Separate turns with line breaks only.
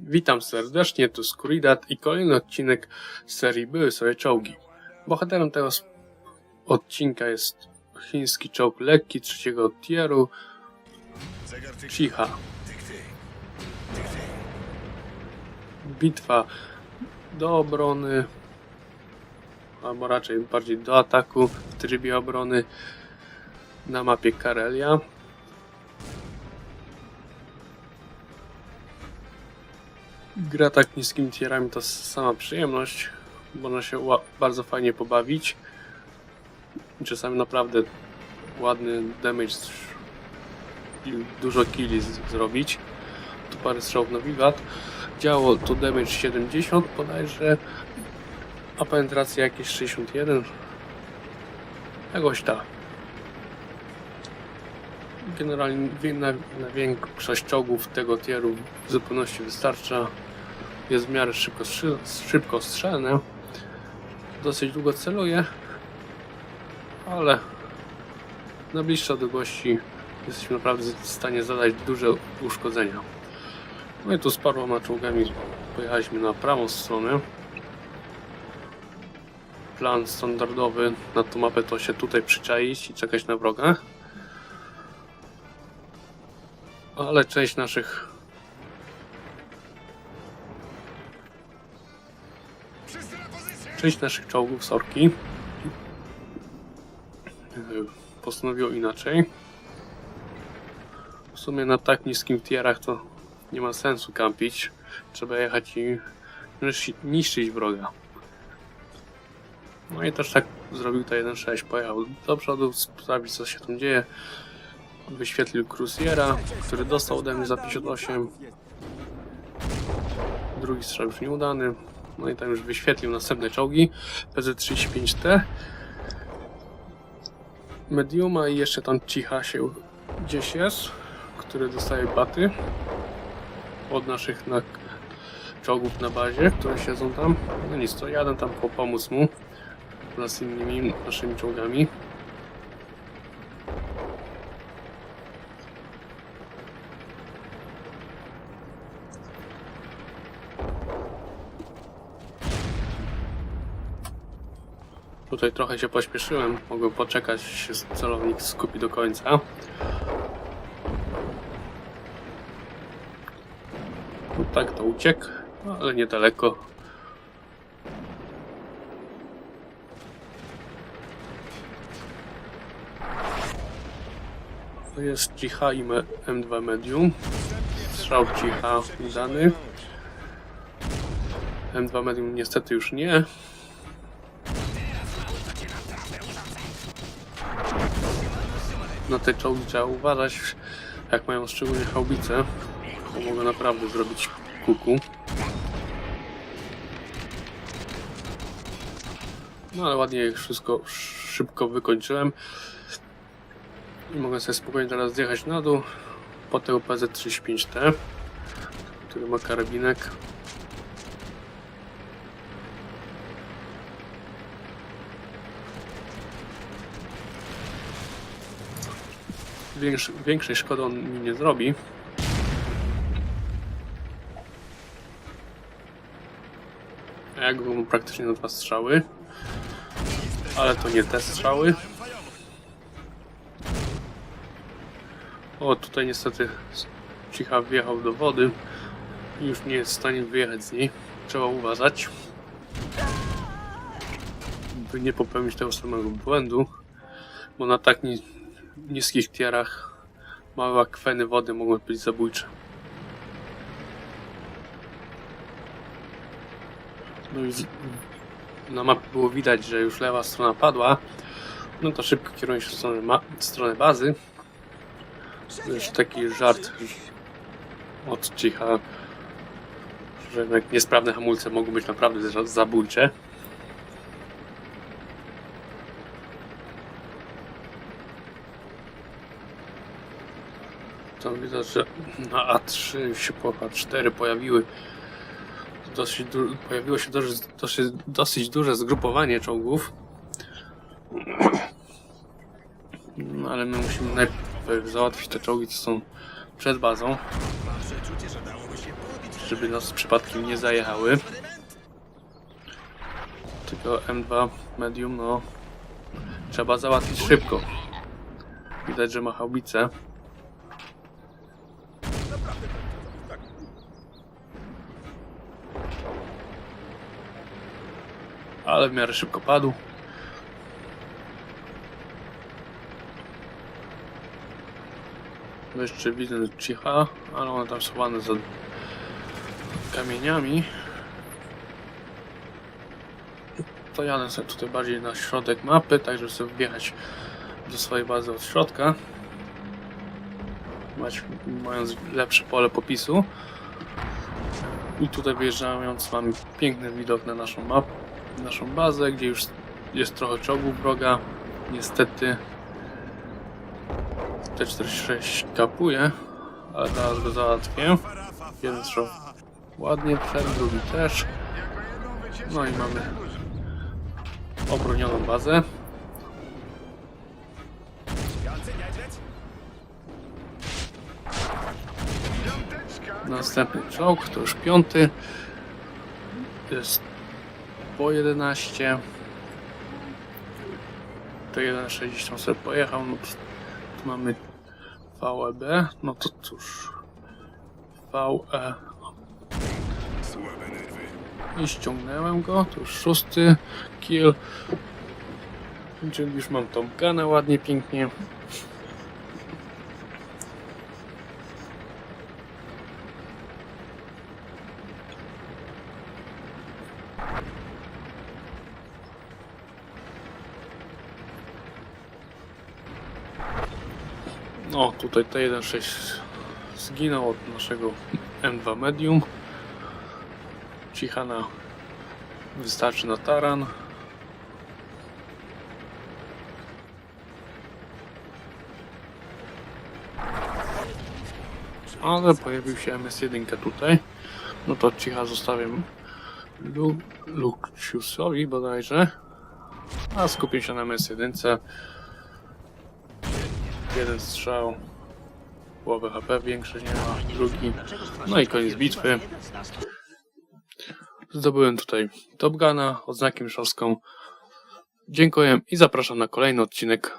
Witam serdecznie, tu Skuridat i kolejny odcinek serii Były sobie czołgi. Bohaterem tego odcinka jest chiński czołg lekki trzeciego tieru Chicha. Bitwa do obrony, albo raczej bardziej do ataku w trybie obrony na mapie Karelia. Gra tak niskimi tierami to sama przyjemność. Można się bardzo fajnie pobawić. Czasami naprawdę ładny damage i dużo killi zrobić. Tu parę strzałów na wiwat. Działo tu damage 70 bodajże, a penetracja jakieś 61. Jakoś tak. Generalnie na, na większość czołgów tego tieru w zupełności wystarcza. Jest w miarę szybko, szybko strzelny. Dosyć długo celuje, ale na bliższe odległości jesteśmy naprawdę w stanie zadać duże uszkodzenia. No i tu z paroma czołgami pojechaliśmy na prawą stronę. Plan standardowy na tą mapę to się tutaj przyczaić i czekać na wroga. Ale część naszych część naszych czołgów sorki yy, postanowiło inaczej. W sumie na tak niskim tierach to nie ma sensu kampić. Trzeba jechać i niszczy- niszczyć wroga. No i też tak zrobił to 1.6. Pojechał do przodu, sprawdzić co się tam dzieje. Wyświetlił Cruziera, który dostał ode mnie za 58. Drugi strzał już nieudany. No i tam już wyświetlił następne czołgi. PZ-35T. Mediuma i jeszcze tam cicha się gdzieś jest, który dostaje baty od naszych na czołgów na bazie, które siedzą tam. No nic, to jadę tam po pomóc mu wraz z innymi naszymi czołgami. Tutaj trochę się pośpieszyłem, mogłem poczekać, się celownik skupi do końca. No tak, to uciekł, ale niedaleko. To jest cicha i me- M2 medium. Strzał cicha udany. M2 medium niestety już nie. Na te czołgi trzeba uważać, jak mają szczególnie haubice, bo mogą naprawdę zrobić kuku. No ale ładnie wszystko szybko wykończyłem. I mogę sobie spokojnie teraz zjechać na dół po tego PZ-35T, który ma karabinek. Większej szkody on mi nie zrobi. A jak mam praktycznie na dwa strzały. Ale to nie te strzały. O, tutaj niestety cicha wjechał do wody i już nie jest w stanie wyjechać z niej. Trzeba uważać, by nie popełnić tego samego błędu, bo na tak niskich tierach małe akweny wody mogą być zabójcze. No i na mapie było widać, że już lewa strona padła. No to szybko kieruję się w stronę, ma- w stronę bazy. To taki żart od cicha, że niesprawne hamulce mogą być naprawdę za- zabójcze. To widać, że na A3 się po A4 pojawiły dosyć du- pojawiło się dosyć, dosyć, dosyć duże zgrupowanie czołgów. No ale my musimy najpierw załatwić te czołgi, co są przed bazą. żeby nas przypadkiem nie zajechały. Tylko M2 medium, no trzeba załatwić szybko. Widać, że ma haubicę. Ale w miarę szybko padł. No jeszcze widzę cicha, ale one tam schowane za kamieniami. To jadę sobie tutaj bardziej na środek mapy, tak żeby sobie wjechać do swojej bazy od środka. Mać, mając lepsze pole popisu. I tutaj wyjeżdżając mamy piękny widok na naszą mapę, naszą bazę, gdzie już jest trochę czołgów wroga. Niestety T46 kapuje, ale zaraz go załatwię. Jeden strzał ładnie wszedł, drugi też. No i mamy obronioną bazę. Następny czołg, to już piąty. Jest po 11. To 1,60 sobie pojechał. No to, tu mamy VEB. No to cóż. VE. I ściągnąłem go. To już szósty kill. Czyli już mam tą ganę ładnie, pięknie. No, tutaj T1.6 zginął od naszego M2 Medium. Cichana wystarczy na taran. Ale pojawił się MS1 tutaj. No to cicha zostawię Lu Luciusowi bodajże. A skupię się na MS1. Jeden strzał. Połowę HP większe nie ma. Drugi. No i koniec bitwy. Zdobyłem tutaj Top Guna, odznakiem mistrzowską. Dziękuję i zapraszam na kolejny odcinek